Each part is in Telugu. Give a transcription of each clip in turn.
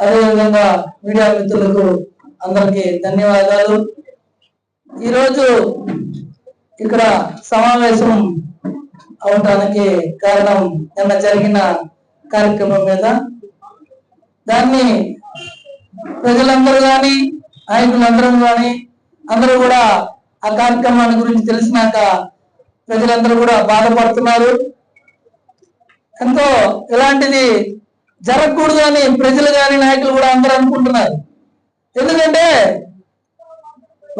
అదేవిధంగా మీడియా మిత్రులకు అందరికీ ధన్యవాదాలు. ఈరోజు ఇక్కడ సమావేశం అవటానికి కారణం నిన్న జరిగిన కార్యక్రమం మీద దాన్ని ప్రజలందరూ కానీ నాయకులందరం కానీ అందరూ కూడా ఆ కార్యక్రమాన్ని గురించి తెలిసినాక ప్రజలందరూ కూడా బాధపడుతున్నారు. ఎంతో ఇలాంటిది జరగకూడదు అని ప్రజలు కానీ నాయకులు కూడా అందరూ అనుకుంటున్నారు. ఎందుకంటే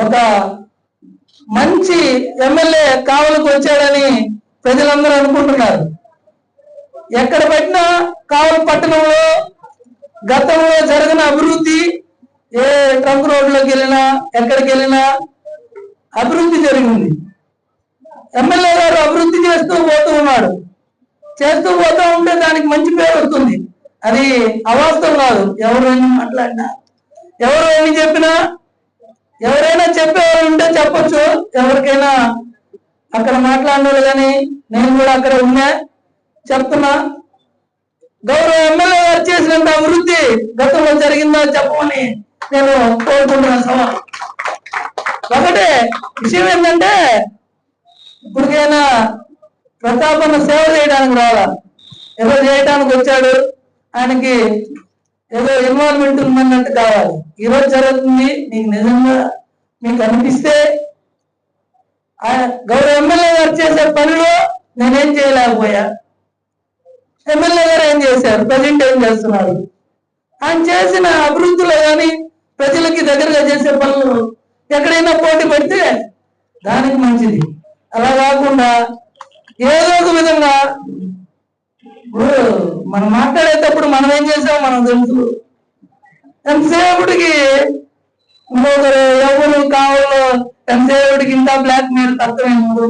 ఒక మంచి ఎమ్మెల్యే కావలకు వచ్చాడని ప్రజలందరూ అనుకుంటున్నారు. ఎక్కడ పెట్టినా కావలి పట్టణంలో గతంలో జరిగిన అభివృద్ధి ఏ ట్రంక్ రోడ్లోకి వెళ్ళినా ఎక్కడికి వెళ్ళినా అభివృద్ధి జరిగింది. ఎమ్మెల్యే గారు అభివృద్ధి చేస్తూ పోతూ ఉన్నాడు. చేస్తూ పోతూ ఉంటే దానికి మంచి పేరు వస్తుంది. అది అవాస్తవం కాదు. ఎవరు మాట్లాడినా. ఎవరు ఏమి చెప్పినా ఎవరైనా చెప్పేవారు ఉంటే చెప్పొచ్చు. ఎవరికైనా అక్కడ మాట్లాడినోళ్ళు కానీ నేను కూడా అక్కడ ఉన్నా చెప్తున్నా. గౌరవ ఎమ్మెల్యే గారు చేసినంత అభివృద్ధి గతంలో జరిగిందో చెప్పమని నేను కోరుకుంటున్నాను సభ. ఒకటే విషయం ఏంటంటే ఇప్పటికైనా ప్రతాపన్న సేవ చేయడానికి రావాలా? ఎవరు చేయడానికి వచ్చాడు? ఆయనకి ఏదో ఇన్వాల్వ్మెంట్ ఉందన్నట్టు కావాలి. ఈరోజు జరుగుతుంది? మీకు నిజంగా మీకు అనిపిస్తే గౌరవ ఎమ్మెల్యే గారు చేసే పనిలో నేనేం చేయలేకపోయా? ఎమ్మెల్యే గారు ఏం చేశారు? ప్రజెంట్ ఏం చేస్తున్నారు? ఆయన చేసిన అభివృద్ధిలో కానీ ప్రజలకి దగ్గరగా చేసే పనులు ఎక్కడైనా పోటీ పెడితే దానికి మంచిది. అలా కాకుండా ఏదో ఒక విధంగా ఇప్పుడు మనం మాట్లాడేటప్పుడు మనం ఏం చేసాం మనం తెలుసు. ఎంతసేపటికి ఇంకొకరు ఎవరు కావాలో ఎంతసేపటికి ఇంత బ్లాక్ మెయిల్ అర్థమైనప్పుడు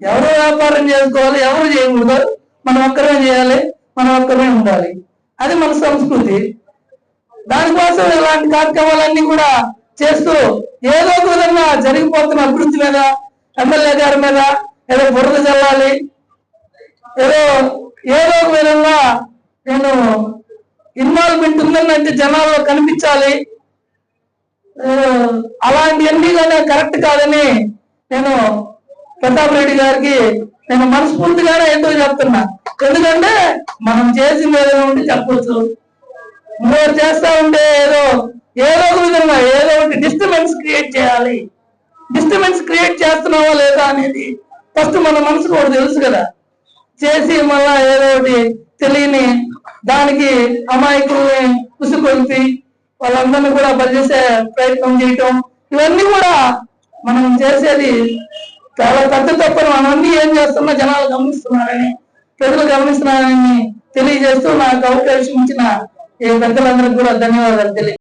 ఎవరు వ్యాపారం చేసుకోవాలి? ఎవరు చేయకూడదు? మనం ఒక్కరే చేయాలి. మనం ఒక్కరే ఉండాలి. అది మన సంస్కృతి. దానికోసం ఇలాంటి కార్యక్రమాలన్నీ కూడా చేస్తూ ఏదో ఒక విధంగా జరిగిపోతున్న అభివృద్ధి మీద ఎమ్మెల్యే గారి మీద ఏదో బురద చల్లాలి ఏదో ఏదో నేను ఇన్వాల్వ్మెంట్ ఉందంటే జనాల్లో కనిపించాలి. అలాంటివన్నీ కానీ కరెక్ట్ కాదని నేను ప్రతాప్ రెడ్డి గారికి నేను మనస్ఫూర్తిగానే ఎందుకు చెప్తున్నా. ఎందుకంటే మనం చేసింది ఏదైనా ఉంటే చెప్పచ్చు. మీరు చేస్తా ఉంటే ఏదో ఏదో ఒక విధంగా ఏదో ఒకటి డిస్టర్బెన్స్ క్రియేట్ చేయాలి. డిస్టర్బెన్స్ క్రియేట్ చేస్తున్నావా లేదా అనేది ఫస్ట్ మన మనసుకు ఒకటి తెలుసు కదా. చేసి మళ్ళా ఏదో ఒకటి తెలియని దానికి అమాయకుల్ని ఉసుకొల్పి వాళ్ళందరినీ కూడా బలిచేసే ప్రయత్నం చేయటం ఇవన్నీ కూడా మనం చేసేది చాలా పెద్ద తప్పని. మనం అన్ని ఏం చేస్తున్నా జనాలు గమనిస్తున్నారని ప్రజలు గమనిస్తున్నారని తెలియజేస్తూ నాకు అవకాశం ఇచ్చిన ఈ పెద్దలందరికీ కూడా ధన్యవాదాలు తెలియ